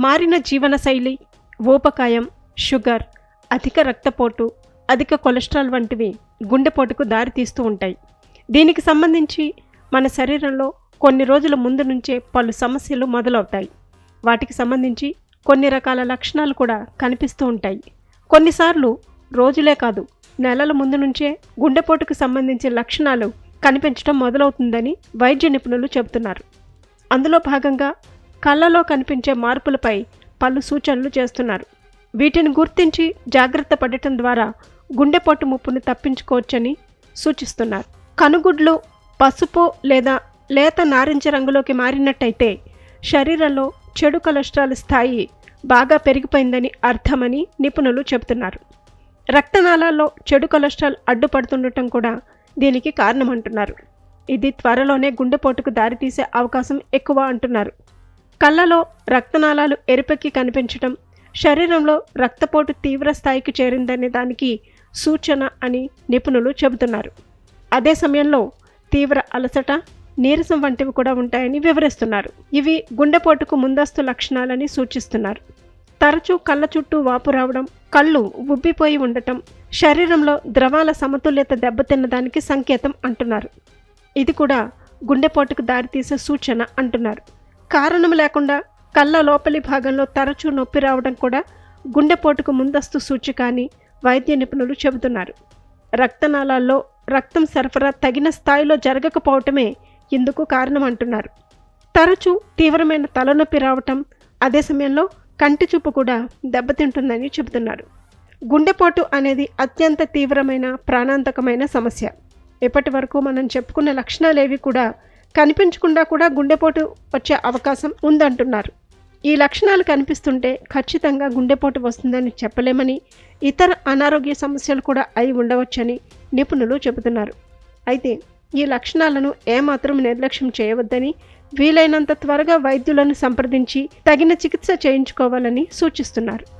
మారిన జీవనశైలి ఊపకాయం షుగర్ అధిక రక్తపోటు అధిక కొలెస్ట్రాల్ వంటివి గుండెపోటుకు దారితీస్తూ ఉంటాయి. దీనికి సంబంధించి మన శరీరంలో కొన్ని రోజుల ముందు నుంచే పలు సమస్యలు మొదలవుతాయి. వాటికి సంబంధించి కొన్ని రకాల లక్షణాలు కూడా కనిపిస్తూ ఉంటాయి. కొన్నిసార్లు రోజులే కాదు నెలల ముందు నుంచే గుండెపోటుకు సంబంధించిన లక్షణాలు కనిపించడం మొదలవుతుందని వైద్య నిపుణులు చెబుతున్నారు. అందులో భాగంగా కళ్ళలో కనిపించే మార్పులపై పలు సూచనలు చేస్తున్నారు. వీటిని గుర్తించి జాగ్రత్త పడటం ద్వారా గుండెపోటు ముప్పును తప్పించుకోవచ్చని సూచిస్తున్నారు. కనుగుడ్లు పసుపు లేదా లేత నారింజ రంగులోకి మారినట్టయితే శరీరంలో చెడు కొలెస్ట్రాల్ స్థాయి బాగా పెరిగిపోయిందని అర్థమని నిపుణులు చెబుతున్నారు. రక్తనాళాల్లో చెడు కొలెస్ట్రాల్ అడ్డుపడుతుండటం కూడా దీనికి కారణమంటున్నారు ఇది త్వరలోనే గుండెపోటుకు దారితీసే అవకాశం ఎక్కువ అంటున్నారు. కళ్ళలో రక్తనాళాలు ఎరుపెక్కి కనిపించడం శరీరంలో రక్తపోటు తీవ్ర స్థాయికి చేరిందనే దానికి సూచన అని నిపుణులు చెబుతున్నారు. అదే సమయంలో తీవ్ర అలసట నీరసం వంటివి కూడా ఉంటాయని వివరిస్తున్నారు. ఇవి గుండెపోటుకు ముందస్తు లక్షణాలని సూచిస్తున్నారు. తరచూ కళ్ళ చుట్టూ వాపు రావడం కళ్ళు ఉబ్బిపోయి ఉండటం శరీరంలో ద్రవాల సమతుల్యత దెబ్బతిన్నదానికి సంకేతం అంటున్నారు. ఇది కూడా గుండెపోటుకు దారితీసే సూచన అంటున్నారు. కారణం లేకుండా కళ్ళ లోపలి భాగంలో తరచూ నొప్పి రావడం కూడా గుండెపోటుకు ముందస్తు సూచిక అని వైద్య నిపుణులు చెబుతున్నారు. రక్తనాళాల్లో రక్తం సరఫరా తగిన స్థాయిలో జరగకపోవటమే ఇందుకు కారణం అంటున్నారు. తరచూ తీవ్రమైన తలనొప్పి రావటం అదే సమయంలో కంటి చూపు కూడా దెబ్బతింటుందని చెబుతున్నారు. గుండెపోటు అనేది అత్యంత తీవ్రమైన ప్రాణాంతకమైన సమస్య. ఇప్పటి వరకు మనం చెప్పుకున్న లక్షణాలేవి కూడా కనిపించకుండా కూడా గుండెపోటు వచ్చే అవకాశం ఉందంటున్నారు. ఈ లక్షణాలు కనిపిస్తుంటే ఖచ్చితంగా గుండెపోటు వస్తుందని చెప్పలేమని ఇతర అనారోగ్య సమస్యలు కూడా అయి ఉండవచ్చని నిపుణులు చెబుతున్నారు. అయితే ఈ లక్షణాలను ఏమాత్రం నిర్లక్ష్యం చేయవద్దని వీలైనంత త్వరగా వైద్యులను సంప్రదించి తగిన చికిత్స చేయించుకోవాలని సూచిస్తున్నారు.